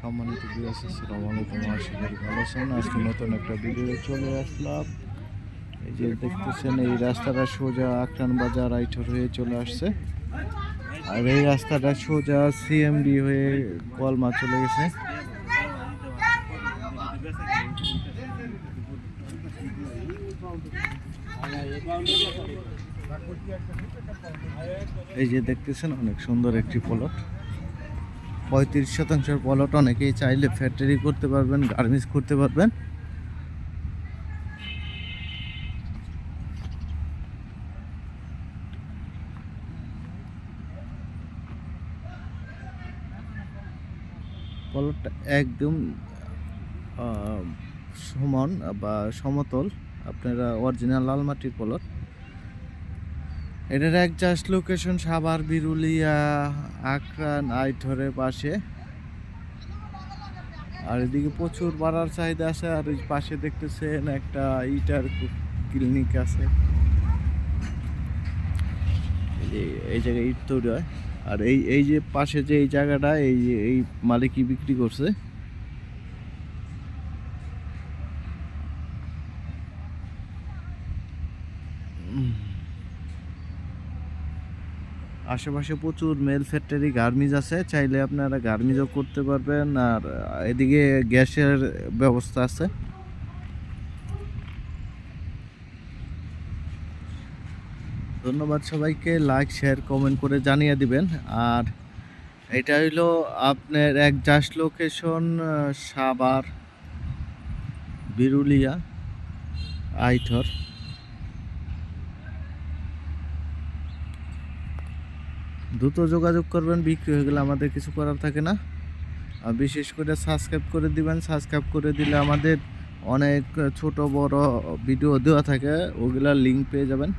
সম্মানিত আজকে নতুন একটা ভিডিও চলে আসলাম। এই যে দেখতেছেন, এই রাস্তাটা সোজা আখরান বাজার আইঠর হয়ে চলে আসছে। আর এই রাস্তাটা সোজা সিএমডি হয়ে কলমা চলে গেছে। এই যে দেখতেছেন, অনেক সুন্দর একটি প্লট পঁয়ত্রিশ শতাংশের পলট অনেকেই চাইলে ফ্যাক্টরি করতে পারবেন, গার্মেন্টস করতে পারবেন। পলটটা একদম সমান বা সমতল, আপনারা অরিজিনাল লাল মাটির প্লট। এটার একজাস্ট লোকেশন সাভার, বিরুলিয়া আক্রান আইঠরের পাশে। আর এদিকে প্রচুর বাড়ার চাহিদা আছে, আর ওই পাশে দেখতেছেন একটা ইটার ক্লিনিক আছে। এই জায়গায় ইট তৈরি হয়। আর এই এই যে পাশে যে এই জায়গাটা, এই যে, এই মালিকই বিক্রি করছে? আশেপাশে প্রচুর মেল ফ্যাক্টরি গার্মিজ আছে, চাইলে আপনারা গার্মিজও করতে পারবেন। আর এদিকে গ্যাসের ব্যবস্থা আছে। ধন্যবাদ সবাইকে লাইক শেয়ার কমেন্ট করে জানিয়ে দিবেন। আর এটা হইল আপনার এক জাস্ট লোকেশন সাবার বিরুলিয়া আইঠর দ্রুত যোগাযোগ করবেন, বিক্রি হয়ে গেলে আমাদের কিছু করার থাকে না। আর বিশেষ করে সাবস্ক্রাইব করে দিবেন সাবস্ক্রাইব করে দিলে আমাদের অনেক ছোট বড় ভিডিও দেওয়া থাকে ওগুলার লিঙ্ক পেয়ে যাবেন।